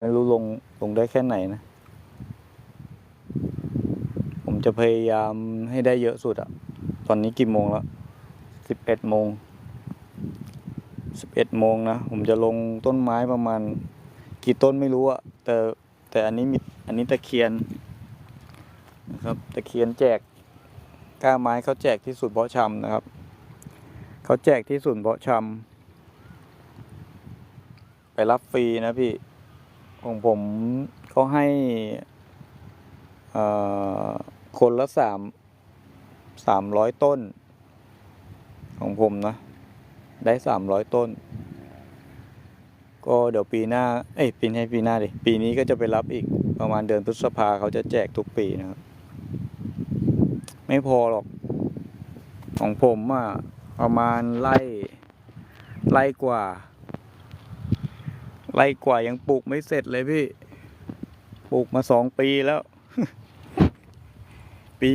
ไม่รู้ลงลงได้แค่ไหนนะ ผมจะพยายามให้ได้เยอะสุดอะตอนนี้กี่โมงแล้วสิบเอ็ดโมงสิบเอ็ดโมงนะ ผมจะลงต้นไม้ประมาณ กี่ต้นไม่รู้อะแต่แต่อันนี้มีอันนี้ตะเคียนนะครับ ตะเคียนแจกกล้าไม้เขาแจกที่ศูนย์เพาะชำนะครับ เขาแจกที่ศูนย์เพาะชำไปรับฟรีนะพี่ ของผมเขาให้คนละสามสามร้อยต้น ของผมนะ ได้สามร้อยต้น ก็เดี๋ยวปีหน้า เอ้ยปีนี้ปีหน้าดิปีนี้ก็จะไปรับอีกประมาณเดือนพฤษภาเขาจะแจกทุกปีนะครับ ไม่พอหรอก ของผมอะประมาณไร่ไร่กว่า ไร่กว่ายังปลูกไม่เสร็จเลยพี่ ปลูกมาสองปีแล้ว